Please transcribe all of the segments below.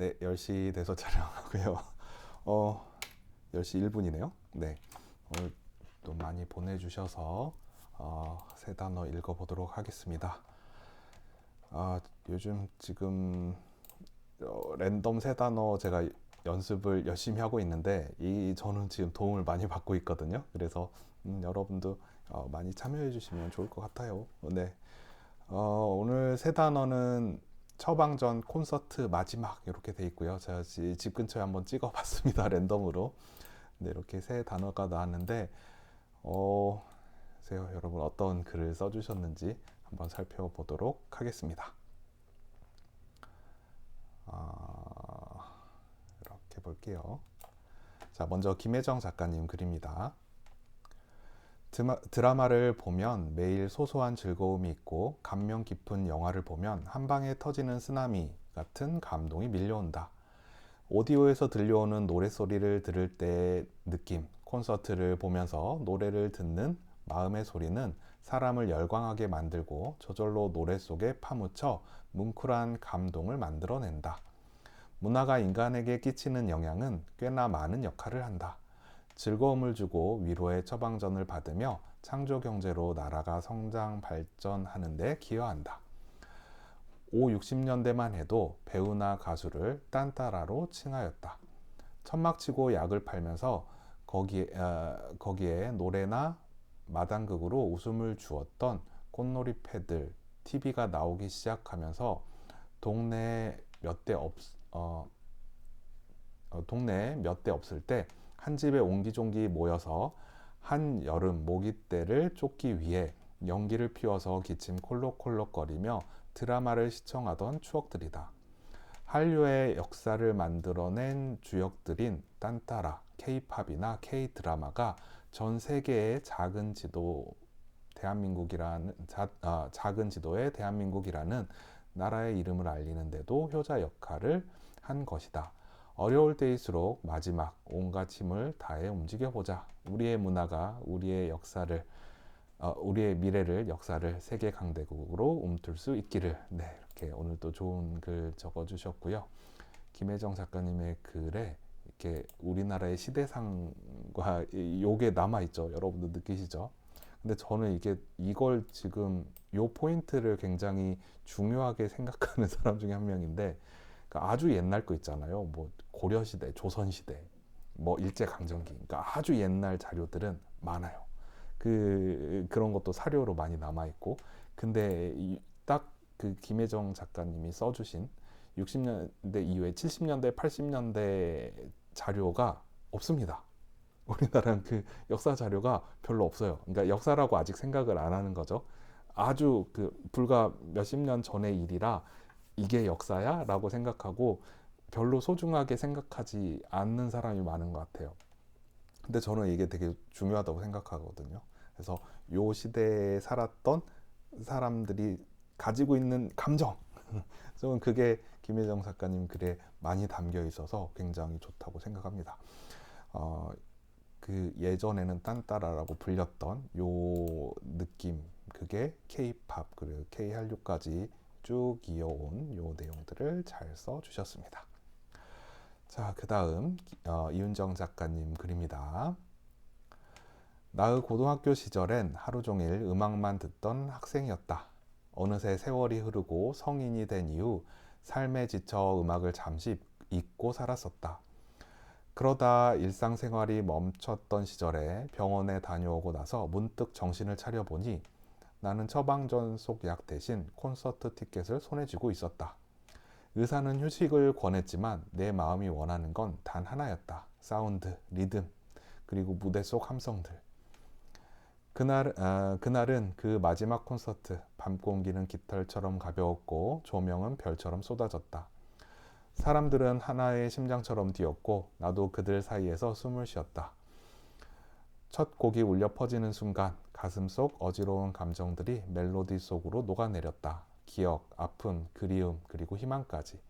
네, 10시 돼서 촬영하고요. 어, 10시 1분이네요. 네. 오늘 또 많이 보내주셔서 어, 새 단어 읽어보도록 하겠습니다. 아, 요즘 지금 어, 랜덤 새 단어 제가 연습을 열심히 하고 있는데 이 저는 지금 도움을 많이 받고 있거든요. 그래서 음, 여러분도 어, 많이 참여해 주시면 좋을 것 같아요. 네. 어, 오늘 새 단어는 처방전 콘서트 마지막 이렇게 돼 있고요. 제가 집 근처에 한번 찍어봤습니다. 랜덤으로. 네, 이렇게 새 단어가 나왔는데 어, 보세요. 여러분 어떤 글을 써주셨는지 한번 살펴보도록 하겠습니다. 아, 이렇게 볼게요. 자, 먼저 김혜정 작가님 글입니다. 드라마를 보면 매일 소소한 즐거움이 있고 감명 깊은 영화를 보면 한 방에 터지는 쓰나미 같은 감동이 밀려온다. 오디오에서 들려오는 노래소리를 들을 때의 느낌, 콘서트를 보면서 노래를 듣는 마음의 소리는 사람을 열광하게 만들고 저절로 노래 속에 파묻혀 뭉클한 감동을 만들어낸다. 문화가 인간에게 끼치는 영향은 꽤나 많은 역할을 한다. 즐거움을 주고 위로의 처방전을 받으며 창조 경제로 나라가 성장 발전하는 데 기여한다. 5, 60년대만 해도 배우나 가수를 딴따라로 칭하였다. 천막치고 약을 팔면서 거기에, 어, 거기에 노래나 마당극으로 웃음을 주었던 꽃놀이 패들 TV가 나오기 시작하면서 동네 몇대 없, 어, 어, 동네 몇대 없을 때 한 집에 옹기종기 모여서 한 여름 모기떼를 쫓기 위해 연기를 피워서 기침 콜록콜록거리며 드라마를 시청하던 추억들이다. 한류의 역사를 만들어낸 주역들인 딴따라, K-팝이나 K-드라마가 전 세계의 작은 지도 대한민국이라는 자, 아, 작은 지도의 대한민국이라는 나라의 이름을 알리는데도 효자 역할을 한 것이다. 어려울 때일수록 마지막 온갖 힘을 다해 움직여 보자. 우리의 문화가 우리의 역사를 어, 우리의 미래를 역사를 세계 강대국으로 움틀 수 있기를. 네, 이렇게 오늘 또 좋은 글 적어 주셨고요. 김혜정 작가님의 글에 이렇게 우리나라의 시대상과 요게 남아 있죠. 여러분도 느끼시죠? 근데 저는 이게 이걸 지금 요 포인트를 굉장히 중요하게 생각하는 사람 중에 한 명인데 그러니까 아주 옛날 거 있잖아요. 뭐 고려 시대, 조선 시대, 뭐 일제 강점기. 그러니까 아주 옛날 자료들은 많아요. 그 그런 것도 사료로 많이 남아 있고 근데 딱 그 김혜정 작가님이 써주신 60년대 이후에 70년대, 80년대 자료가 없습니다. 우리나라는 그 역사 자료가 별로 없어요. 그러니까 역사라고 아직 생각을 안 하는 거죠. 아주 그 불과 몇십 년 전의 일이라 이게 역사야? 라고 생각하고 별로 소중하게 생각하지 않는 사람이 많은 것 같아요. 근데 저는 이게 되게 중요하다고 생각하거든요. 그래서 요 시대에 살았던 사람들이 가지고 있는 감정. 저는 그게 김혜정 작가님 글에 많이 담겨 있어서 굉장히 좋다고 생각합니다. 어, 그 예전에는 딴따라라고 불렸던 요 느낌 그게 K-팝 그리고 K-한류까지 쭉 이어온 요 내용들을 잘 써주셨습니다. 자, 그 다음 어, 이윤정 작가님 글입니다. 나의 고등학교 시절엔 하루 종일 음악만 듣던 학생이었다. 어느새 세월이 흐르고 성인이 된 이후 삶에 지쳐 음악을 잠시 잊고 살았었다. 그러다 일상생활이 멈췄던 시절에 병원에 다녀오고 나서 문득 정신을 차려보니 나는 처방 전 속 약 대신 콘서트 티켓을 손에 쥐고 있었다. 의사는 휴식을 권했지만 내 마음이 원하는 건 단 하나였다. 사운드, 리듬, 그리고 무대 속 함성들. 그날, 아, 그날은 그 마지막 콘서트, 밤 공기는 깃털처럼 가벼웠고 조명은 별처럼 쏟아졌다. 사람들은 하나의 심장처럼 뛰었고 나도 그들 사이에서 숨을 쉬었다. 첫 곡이 울려 퍼지는 순간 가슴 속 어지러운 감정들이 멜로디 속으로 녹아내렸다. 기억, 아픔, 그리움, 그리고 희망까지.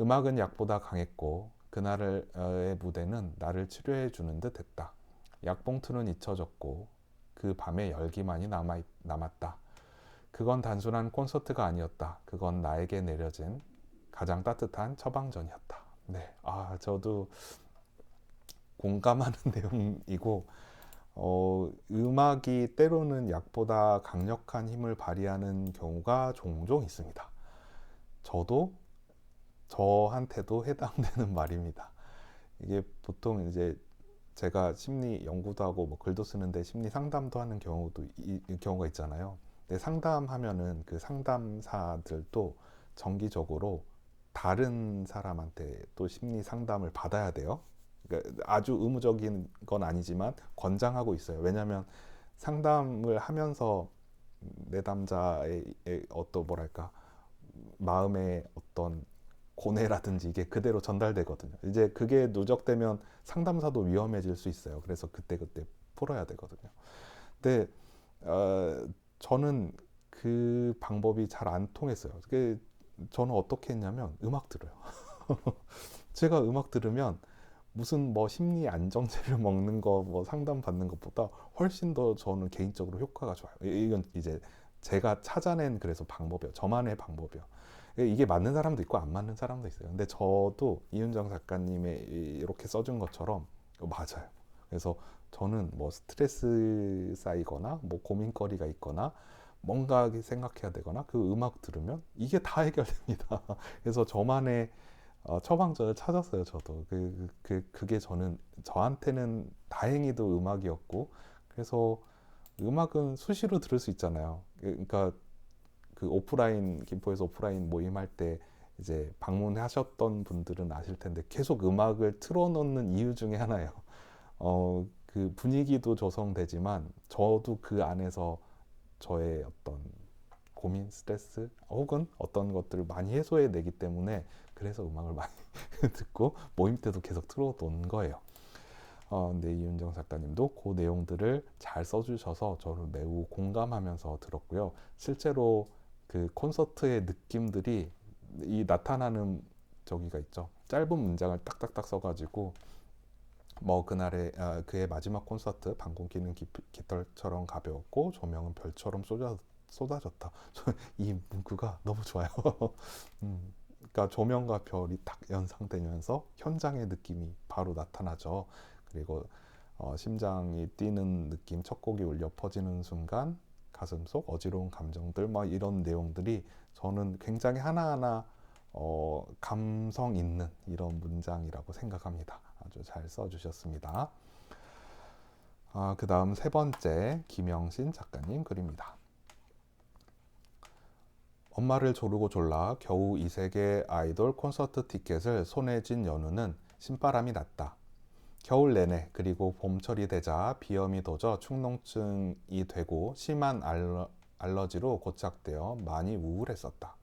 음악은 약보다 강했고 그날의 무대는 나를 치료해 주는 듯 했다. 약봉투는 잊혀졌고 그 밤의 열기만이 남아, 남았다. 그건 단순한 콘서트가 아니었다. 그건 나에게 내려진 가장 따뜻한 처방전이었다. 네, 아, 저도 공감하는 내용이고, 어, 음악이 때로는 약보다 강력한 힘을 발휘하는 경우가 종종 있습니다. 저도 저한테도 해당되는 말입니다. 이게 보통 이제 제가 심리 연구도 하고 뭐 글도 쓰는데 심리 상담도 하는 경우도 이, 이 경우가 있잖아요. 근데 상담하면은 그 상담사들도 정기적으로 다른 사람한테 또 심리 상담을 받아야 돼요. 그러니까 아주 의무적인 건 아니지만 권장하고 있어요. 왜냐하면 상담을 하면서 내담자의 어떤 뭐랄까 마음의 어떤 고뇌라든지 이게 그대로 전달되거든요. 이제 그게 누적되면 상담사도 위험해질 수 있어요. 그래서 그때 그때 풀어야 되거든요. 근데 어, 저는 그 방법이 잘 안 통했어요. 그 저는 어떻게 했냐면 음악 들어요. 제가 음악 들으면 무슨 뭐 심리 안정제를 먹는 거 뭐 상담 받는 것보다 훨씬 더 저는 개인적으로 효과가 좋아요. 이건 이제 제가 찾아낸 그래서 방법이요. 저만의 방법이요. 이게 맞는 사람도 있고 안 맞는 사람도 있어요. 근데 저도 이윤정 작가님의 이렇게 써준 것처럼 맞아요. 그래서 저는 뭐 스트레스 쌓이거나 뭐 고민거리가 있거나 뭔가 생각해야 되거나 그 음악 들으면 이게 다 해결됩니다. 그래서 저만의 어, 처방전을 찾았어요. 저도 그, 그 그게 저는 저한테는 다행히도 음악이었고 그래서 음악은 수시로 들을 수 있잖아요. 그러니까 그 오프라인 김포에서 오프라인 모임할 때 이제 방문하셨던 분들은 아실 텐데 계속 음악을 틀어놓는 이유 중에 하나예요. 어, 그 분위기도 조성되지만 저도 그 안에서 저의 어떤 고민, 스트레스 혹은 어떤 것들을 많이 해소해 내기 때문에 그래서 음악을 많이 듣고 모임 때도 계속 틀어놓은 거예요. 어, 근데 이윤정 작가님도 그 내용들을 잘 써주셔서 저를 매우 공감하면서 들었고요. 실제로 그 콘서트의 느낌들이 이 나타나는 저기가 있죠. 짧은 문장을 딱딱딱 써가지고 뭐 그날의 아, 그의 마지막 콘서트 방공기는 깃털처럼 가벼웠고 조명은 별처럼 쏟아, 쏟아졌다. 이 문구가 너무 좋아요. 음, 그러니까 조명과 별이 딱 연상되면서 현장의 느낌이 바로 나타나죠. 그리고 어, 심장이 뛰는 느낌, 첫 곡이 울려 퍼지는 순간 가슴 속 어지러운 감정들 막 이런 내용들이 저는 굉장히 하나하나 어, 감성 있는 이런 문장이라고 생각합니다. 아주 잘 써주셨습니다. 아, 그 다음 세 번째 김영신 작가님 글입니다. 엄마를 조르고 졸라 겨우 이세계 아이돌 콘서트 티켓을 손에 쥔 연우는 신바람이 났다. 겨울 내내 그리고 봄철이 되자 비염이 도져 축농증이 되고 심한 알러, 알러지로 고착되어 많이 우울했었다.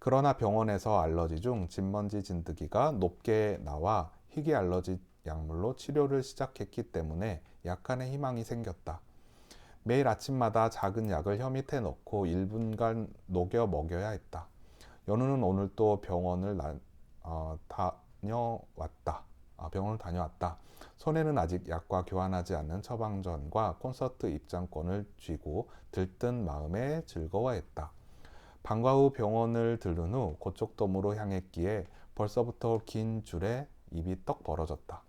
그러나 병원에서 알러지 중 진먼지 진드기가 높게 나와 희귀 알러지 약물로 치료를 시작했기 때문에 약간의 희망이 생겼다. 매일 아침마다 작은 약을 혀 밑에 넣고 1분간 녹여 먹여야 했다. 연우는 오늘 또 병원을 나, 어, 다녀왔다. 아, 병원을 다녀왔다. 손에는 아직 약과 교환하지 않는 처방전과 콘서트 입장권을 쥐고 들뜬 마음에 즐거워했다. 방과 후 병원을 들른 후 고척돔으로 향했기에 벌써부터 긴 줄에 입이 떡 벌어졌다.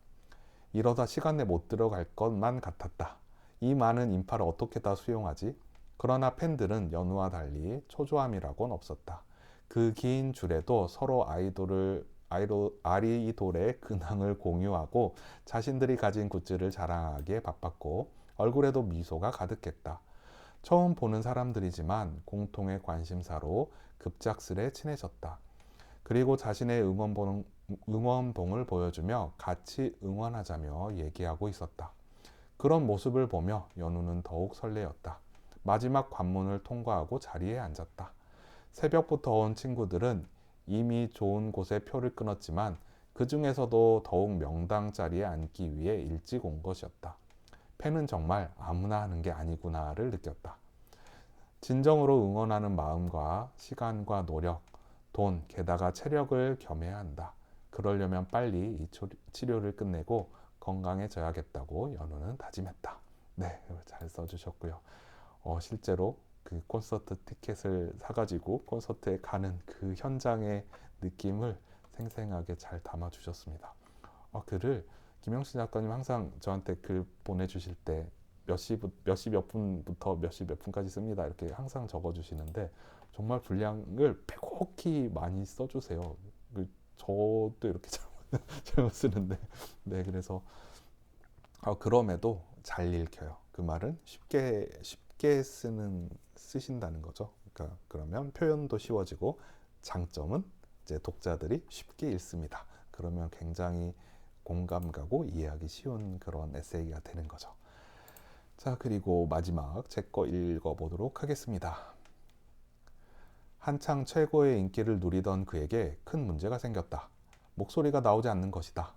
이러다 시간 내못 들어갈 것만 같았다. 이 많은 인파를 어떻게 다 수용하지? 그러나 팬들은 연우와 달리 초조함이라곤 없었다. 그 긴 줄에도 서로 아이돌을 아이로, 아리돌의 근황을 공유하고 자신들이 가진 굿즈를 자랑하기에 바빴고 얼굴에도 미소가 가득했다. 처음 보는 사람들이지만 공통의 관심사로 급작스레 친해졌다. 그리고 자신의 응원봉, 응원봉을 보여주며 같이 응원하자며 얘기하고 있었다. 그런 모습을 보며 연우는 더욱 설레었다. 마지막 관문을 통과하고 자리에 앉았다. 새벽부터 온 친구들은 이미 좋은 곳에 표를 끊었지만 그 중에서도 더욱 명당 자리에 앉기 위해 일찍 온 것이었다. 팬은 정말 아무나 하는 게 아니구나를 느꼈다. 진정으로 응원하는 마음과 시간과 노력, 돈, 게다가 체력을 겸해야 한다. 그러려면 빨리 이 치료를 끝내고 건강해져야겠다고 연우는 다짐했다. 네, 잘 써주셨고요. 어, 실제로 그 콘서트 티켓을 사가지고 콘서트에 가는 그 현장의 느낌을 생생하게 잘 담아 주셨습니다. 아, 글을 김영신 작가님 항상 저한테 글 보내주실 때 몇 시 몇 시 몇 분부터 몇 시 몇 분까지 씁니다 이렇게 항상 적어주시는데 정말 분량을 빼곡히 많이 써주세요. 그 저도 이렇게 잘못, 잘못 쓰는데 네 그래서 아, 그럼에도 잘 읽혀요. 그 말은 쉽게 쉽게 쓰는 쓰신다는 거죠. 그러니까 그러면 표현도 쉬워지고 장점은 이제 독자들이 쉽게 읽습니다. 그러면 굉장히 공감 가고 이해하기 쉬운 그런 에세이가 되는 거죠. 자, 그리고 마지막 제 거 읽어보도록 하겠습니다. 한창 최고의 인기를 누리던 그에게 큰 문제가 생겼다. 목소리가 나오지 않는 것이다.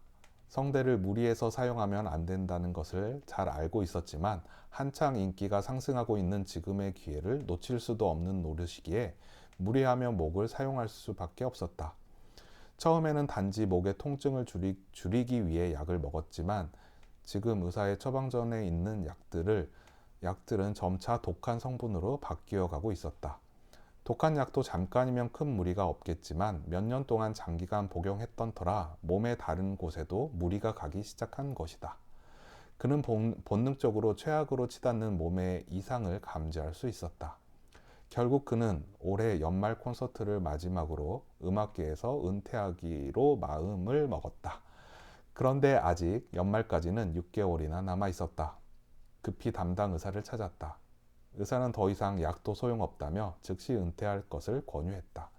성대를 무리해서 사용하면 안 된다는 것을 잘 알고 있었지만 한창 인기가 상승하고 있는 지금의 기회를 놓칠 수도 없는 노릇이기에 무리하며 목을 사용할 수밖에 없었다. 처음에는 단지 목의 통증을 줄이, 줄이기 위해 약을 먹었지만 지금 의사의 처방전에 있는 약들을 약들은 점차 독한 성분으로 바뀌어 가고 있었다. 독한 약도 잠깐이면 큰 무리가 없겠지만 몇 년 동안 장기간 복용했던 터라 몸의 다른 곳에도 무리가 가기 시작한 것이다. 그는 본, 본능적으로 최악으로 치닫는 몸의 이상을 감지할 수 있었다. 결국 그는 올해 연말 콘서트를 마지막으로 음악계에서 은퇴하기로 마음을 먹었다. 그런데 아직 연말까지는 6개월이나 남아 있었다. 급히 담당 의사를 찾았다. 의사는 더 이상 약도 소용없다며 즉시 은퇴할 것을 권유했다.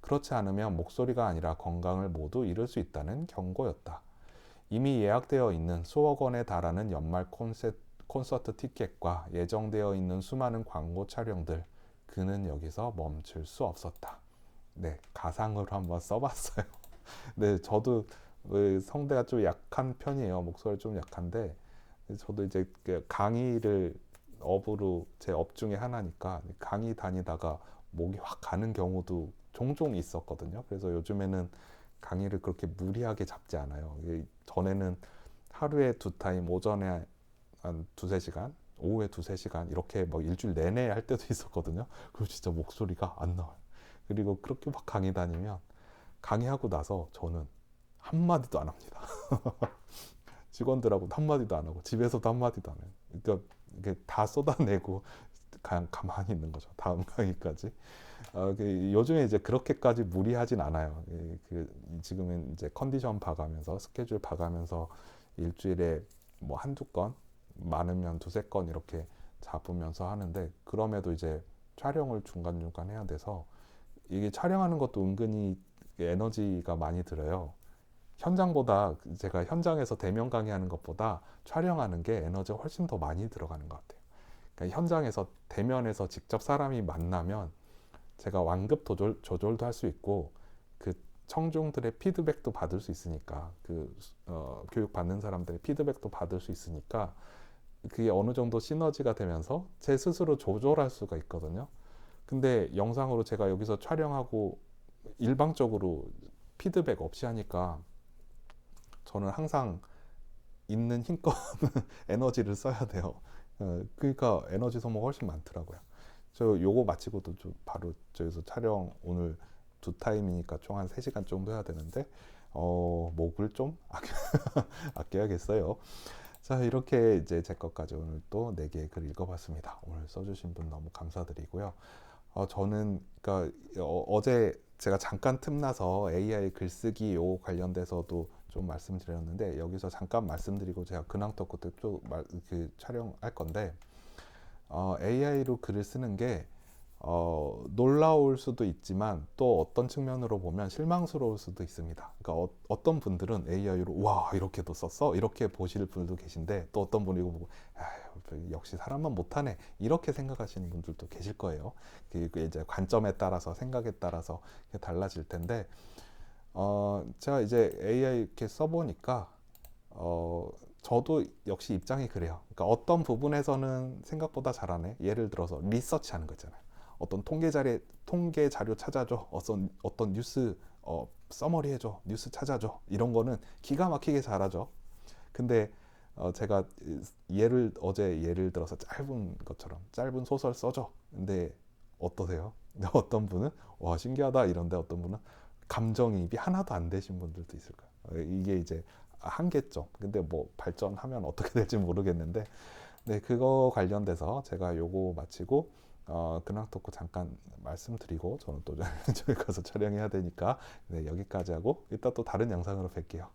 그렇지 않으면 목소리가 아니라 건강을 모두 잃을 수 있다는 경고였다. 이미 예약되어 있는 수억 원에 달하는 연말 콘서트, 티켓과 예정되어 있는 수많은 광고 촬영들, 그는 여기서 멈출 수 없었다. 네, 가상으로 한번 써봤어요. 네, 저도 성대가 좀 약한 편이에요. 목소리 좀 약한데, 저도 이제 그 강의를 업으로 제 업 중에 하나니까 강의 다니다가 목이 확 가는 경우도 종종 있었거든요. 그래서 요즘에는 강의를 그렇게 무리하게 잡지 않아요. 전에는 하루에 두 타임, 오전에 한 두세 시간, 오후에 두세 시간 이렇게 뭐 일주일 내내 할 때도 있었거든요. 그리고 진짜 목소리가 안 나와요. 그리고 그렇게 막 강의 다니면 강의하고 나서 저는 한마디도 안 합니다. 직원들하고 한마디도 안 하고 집에서도 한마디도 안 해요. 그러니까 이게 다 쏟아내고 그냥 가만히 있는 거죠. 다음 강의까지. 어, 그 요즘에 이제 그렇게까지 무리하진 않아요. 그 지금은 이제 컨디션 봐가면서 스케줄 봐가면서 일주일에 뭐 한두 건 많으면 두세 건 이렇게 잡으면서 하는데 그럼에도 이제 촬영을 중간중간 해야 돼서 이게 촬영하는 것도 은근히 에너지가 많이 들어요. 현장보다 제가 현장에서 대면 강의하는 것보다 촬영하는 게 에너지가 훨씬 더 많이 들어가는 것 같아요. 그러니까 현장에서 대면에서 직접 사람이 만나면 제가 완급 조절, 조절도 할 수 있고 그 청중들의 피드백도 받을 수 있으니까 그 어, 교육 받는 사람들의 피드백도 받을 수 있으니까 그게 어느 정도 시너지가 되면서 제 스스로 조절할 수가 있거든요. 근데 영상으로 제가 여기서 촬영하고 일방적으로 피드백 없이 하니까 저는 항상 있는 힘껏 에너지를 써야 돼요. 어, 그러니까 에너지 소모가 훨씬 많더라고요. 저 요거 마치고도 좀 바로 저기서 촬영 오늘 두 타임이니까 총 한 3시간 정도 해야 되는데 어, 목을 좀 아껴, 아껴야겠어요. 자, 이렇게 이제 제 것까지 오늘 또 4개의 글 읽어봤습니다. 오늘 써주신 분 너무 감사드리고요. 어, 저는, 그니까, 어, 제 제가 잠깐 틈나서 AI 글쓰기 요 관련돼서도 좀 말씀드렸는데, 여기서 잠깐 말씀드리고 제가 근황 토크 때또 그 촬영할 건데, 어, AI로 글을 쓰는 게 어, 놀라울 수도 있지만 또 어떤 측면으로 보면 실망스러울 수도 있습니다. 그러니까 어, 떤 분들은 AI로 와 이렇게도 썼어 이렇게 보실 분들도 계신데 또 어떤 분이 보고 역시 사람만 못하네 이렇게 생각하시는 분들도 계실 거예요. 그 이제 관점에 따라서 생각에 따라서 달라질 텐데 어, 제가 이제 AI 이렇게 써보니까 어, 저도 역시 입장이 그래요. 그러니까 어떤 부분에서는 생각보다 잘하네. 예를 들어서 리서치 하는 거 있잖아요. 어떤 통계 자료 통계 자료 찾아줘 어떤 어떤 뉴스 어, 써머리 해줘 뉴스 찾아줘 이런 거는 기가 막히게 잘하죠. 근데 어, 제가 예를 어제 예를 들어서 짧은 것처럼 짧은 소설 써줘. 근데 어떠세요? 어떤 분은 와 신기하다 이런데 어떤 분은 감정이입이 하나도 안 되신 분들도 있을 거예요. 어, 이게 이제 한계점. 근데 뭐 발전하면 어떻게 될지 모르겠는데, 네 그거 관련돼서 제가 요거 마치고 어, 근황 토크 잠깐 말씀드리고 저는 또 저기 가서 촬영해야 되니까 네, 여기까지 하고 이따 또 다른 영상으로 뵐게요.